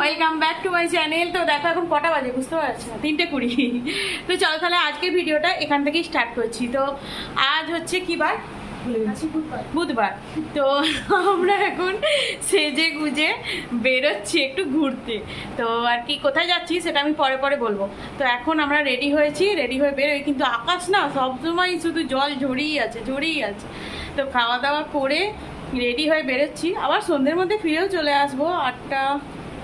Welcome back to my channel তো দেখো এখন কটা বাজে বুঝতে পারছি? না তিনটে কুড়ি। তো চলো তাহলে আজকের ভিডিওটা এখান থেকেই স্টার্ট করছি। তো আজ হচ্ছে কি বার? ভুলে গেছি। বুধবার। তো আমরা এখন সেজে গুজে বেরোচ্ছি একটু ঘুরতে। তো আর কি কোথায় যাচ্ছি সেটা আমি পরে পরে বলব। তো এখন আমরা রেডি হয়েছি রেডি হয়ে বেরোই কিন্তু আকাশ না সবসময় শুধু জল ঝরেই আছে ঝরেই আছে। তো খাওয়া দাওয়া করে রেডি হয়ে বেরোচ্ছি। আবার সন্ধ্যের মধ্যে ফিরেও চলে আসব আটটা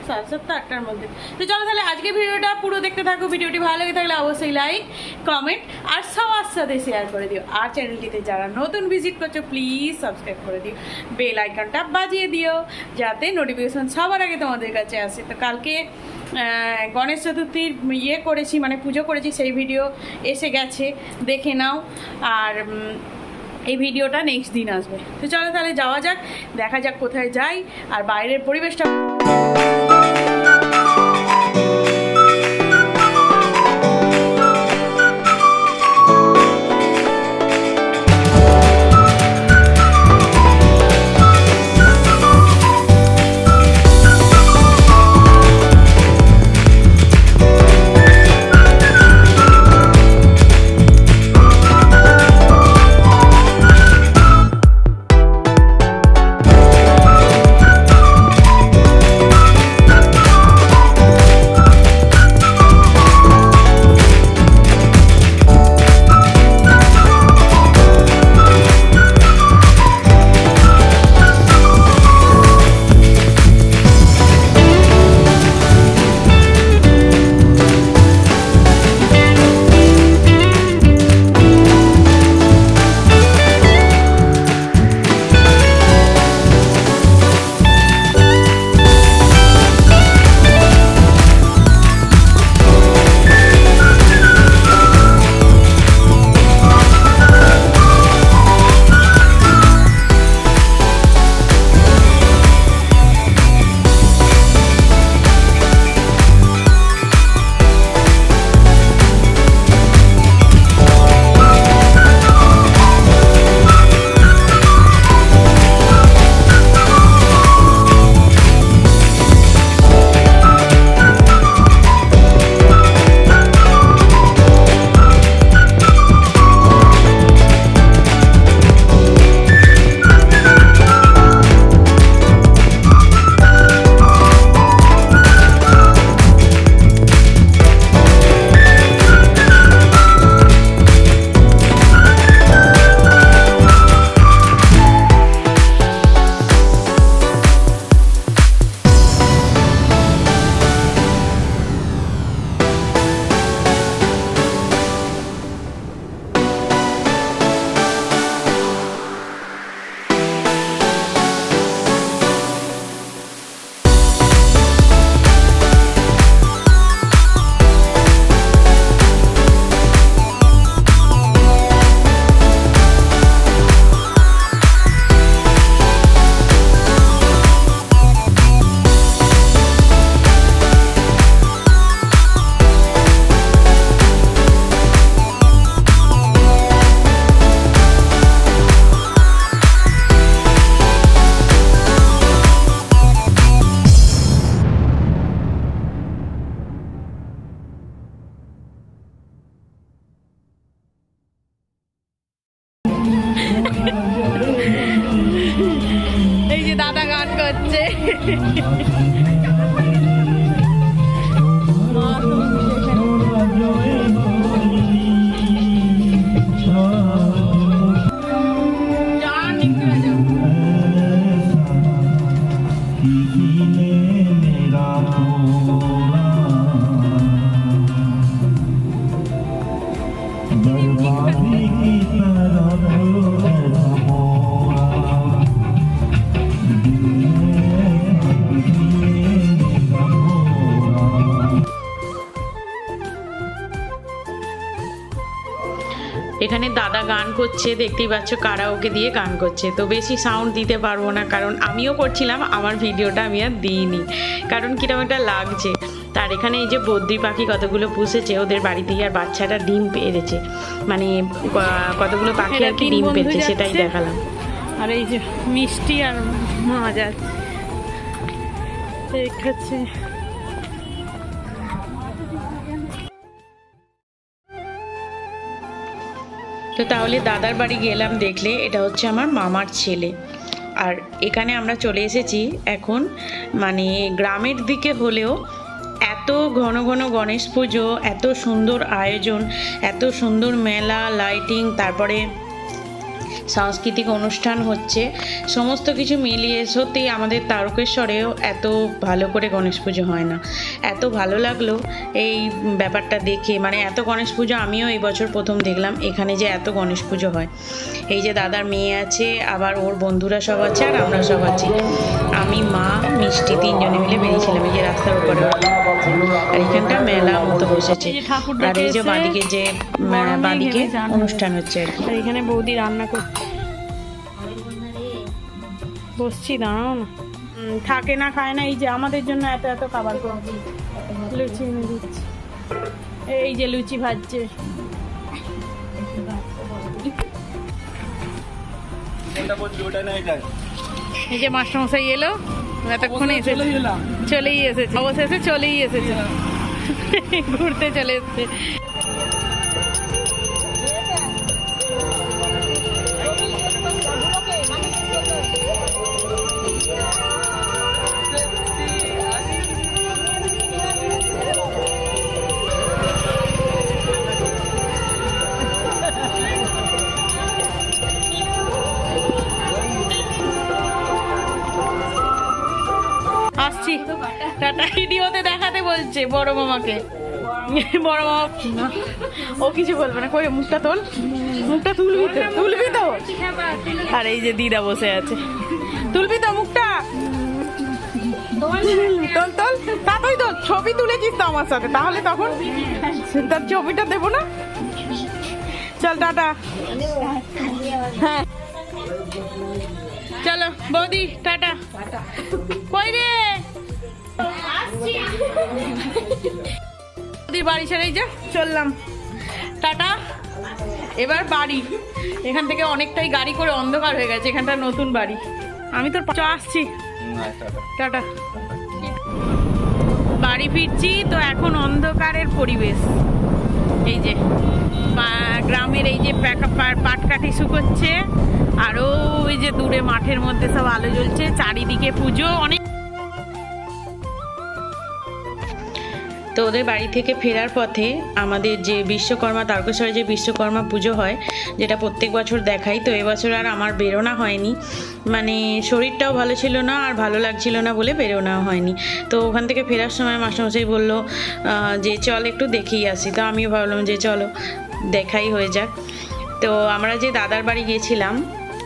সাড়ে সাতটা আটটার মধ্যে। তো চলো তাহলে আজকে ভিডিওটা পুরো দেখতে থাকো। ভিডিওটি ভালো লেগে থাকলে অবশ্যই লাইক কমেন্ট আর সবার সাথে শেয়ার করে দিও। আর চ্যানেলটিতে যারা নতুন ভিজিট করছ প্লিজ সাবস্ক্রাইব করে দিও। বেল আইকনটা বাজিয়ে দিও, যাতে নোটিফিকেশন সবার আগে তোমাদের কাছে আসে। তো কালকে গণেশ চতুর্থীর ইয়ে করেছি মানে পুজো করেছি, সেই ভিডিও এসে গেছে। দেখে নাও। আর এই ভিডিওটা নেক্সট দিন আসবে। তো চলো তাহলে যাওয়া যাক, দেখা যাক কোথায় যাই। আর বাইরের পরিবেশটা দাদা গান এখানে দাদা গান করছে দেখতেই পাচ্ছ কারা ওকে দিয়ে গান করছে। তো বেশি সাউন্ড দিতে পারব না কারণ আমিও করছিলাম আমার ভিডিওটা আমি আর দিইনি। কারণ কীরকম একটা লাগছে। তার এখানে এই যে বদ্রি পাখি কতগুলো পুষেছে ওদের বাড়িতেই আর বাচ্চাটা ডিম পেরেছে মানে কতগুলো পাখি আর কি ডিম পেয়েছে সেটাই দেখালাম। আর এই যে মিষ্টি আর মজা হচ্ছে তো তাহলে দাদার বাড়ি গেলাম দেখলে, এটা হচ্ছে আমার মামার ছেলে। আর এখানে আমরা চলে এসেছি এখন মানে গ্রামের দিকে হলেও এত ঘন ঘন গণেশ পুজো, এত সুন্দর আয়োজন, এত সুন্দর মেলা লাইটিং তারপরে সাংস্কৃতিক অনুষ্ঠান হচ্ছে। সমস্ত কিছু মিলিয়ে সত্যি আমাদের তারকেশ্বরেও এত ভালো করে গণেশ পুজো হয় না। এত ভালো লাগল এই ব্যাপারটা দেখে। মানে এত গণেশ পুজো আমিও এই বছর প্রথম দেখলাম এখানে যে এত গণেশ পুজো হয়। এই যে দাদার মেয়ে আছে আবার ওর বন্ধুরা সব আছে আর আমরা সব আছি। আমি মা মিষ্টি তিনজনে মিলে বেরিয়েছিলাম এই যে রাস্তার উপরে। আর এখানটা মেলা মতো বসেছে। ঠাকুর আর এই যে বাদিকে যে বাদিকে অনুষ্ঠান হচ্ছে আর কি। আর এখানে বৌদি রান্না করছে। বসছি দাঁড়াও না। থাকে না খায় না এই যে আমাদের জন্য এত এত খাবার লুচি এনে দিচ্ছি। এই যে লুচি ভাজছে। এই যে মাস্টারমশাই এলো এতক্ষণে চলেই এসেছে অবশেষে চলেই এসেছে। ঘুরতে চলে এসেছে। টাটা ভিডিওতে দেখাতে বলছে বড় মামাকে। বড় মামা, ও কিছু বলবে না। কই, মুখটা তোল। মুখটা তুলবি তো তুলবি তো। আর এই যে দিদা বসে আছে। তুলবি তো মুখটা। তোল তোল। ছবি তুলেছিস তো আমার সাথে। তাহলে তখন তার ছবিটা দেবো না? চল, টাটা। হ্যাঁ। চলো, বৌদি, টাটা। কই রে? বৌদির বাড়ি ছেড়েই যা চললাম। টাটা। এবার বাড়ি। এখান থেকে অনেকটাই গাড়ি করে অন্ধকার হয়ে গেছে এখানটা নতুন বাড়ি। আমি তোর চ, আসছি। টাটা। বাড়ি ফিরছি, তো এখন অন্ধকারের পরিবেশ। এই যে গ্রামের এই যে পাটকাঠি শুকোচ্ছে আরও ওই যে দূরে মাঠের মধ্যে সব আলো জ্বলছে, চারিদিকে পুজো, অনেক তো ওদের বাড়ি থেকে ফেরার পথে আমাদের যে বিশ্বকর্মা, তারকেশ্বরে যে বিশ্বকর্মা পুজো হয়, যেটা প্রত্যেক বছর দেখাই, তো এবছর আর আমার বেরোনা হয়নি। মানে শরীরটাও ভালো ছিল না আর ভালো লাগছিল না বলে বেরোনাও হয়নি। তো ওখান থেকে ফেরার সময় মাস্টারমশাই বলল যে চল একটু দেখেই আসি। তো আমিও ভাবলাম যে চলো, দেখাই হয়ে যাক। তো আমরা যে দাদার বাড়ি গিয়েছিলাম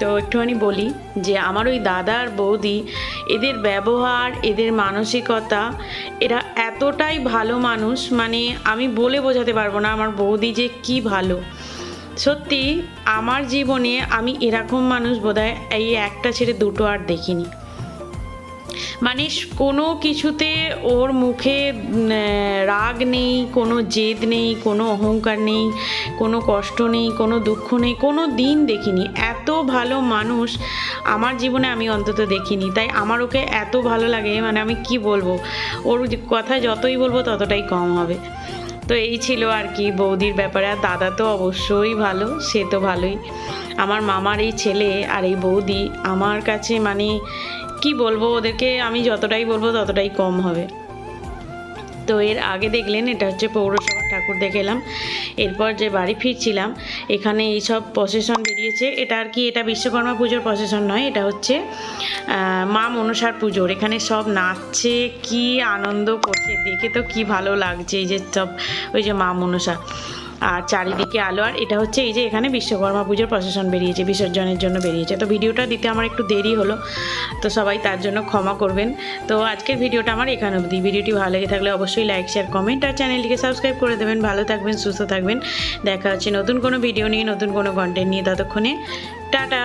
তো একটুখানি বলি যে আমার ওই দাদার বৌদি, এদের ব্যবহার, এদের মানসিকতা, এরা এতটাই ভালো মানুষ মানে আমি বলে বোঝাতে পারব না আমার বৌদি যে কি ভালো। সত্যি, আমার জীবনে আমি এরকম মানুষ বোধহয় এই একটা ছেড়ে দুটো আর দেখিনি। মানে কোনো কিছুতে ওর মুখে রাগ নেই, কোনো জেদ নেই, কোনো অহংকার নেই, কোনো কষ্ট নেই, কোনো দুঃখ নেই, কোনো দিন দেখিনি। এত ভালো মানুষ আমার জীবনে আমি অন্তত দেখিনি। তাই আমার ওকে এত ভালো লাগে মানে আমি কি বলব? ওর কথা যতই বলব, ততটাই কম হবে। তো এই ছিল আর কি বৌদির ব্যাপারে। আর দাদা তো অবশ্যই ভালো, সে তো ভালোই। আমার মামার এই ছেলে আর এই বৌদি আমার কাছে মানে কি বলব, ওদেরকে আমি যতটাই বলব ততটাই কম হবে। তো এর আগে দেখলেন, এটা হচ্ছে পৌরসভার ঠাকুর দেখে এলাম। এরপর যে বাড়ি ফিরছিলাম, এখানে এইসব প্রসেশন বেরিয়েছে। এটা আর কি, এটা বিশ্বকর্মা পুজোর প্রসেশন নয়, এটা হচ্ছে মা মনসার পুজোর। এখানে সব নাচছে, কি আনন্দ করছে, দেখে তো কি ভালো লাগছে, এই যে সব, ওই যে মা মনসা। আর চারিদিকে আলো, আর এটা হচ্ছে এই যে এখানে বিশ্বকর্মা পুজোর প্রসেশন বেরিয়েছে, বিসর্জনের জন্য বেরিয়েছে। তো ভিডিওটা দিতে আমার একটু দেরি হলো, তো সবাই তার জন্য ক্ষমা করবেন। তো আজকের ভিডিওটা আমার এখানে অবধি। ভিডিওটি ভালো লেগে থাকলে অবশ্যই লাইক, শেয়ার, কমেন্ট, আর চ্যানেলটিকে সাবস্ক্রাইব করে দেবেন। ভালো থাকবেন, সুস্থ থাকবেন। দেখা হচ্ছে নতুন কোনো ভিডিও নিয়ে, নতুন কোনো কন্টেন্ট নিয়ে ততক্ষণে। টাটা!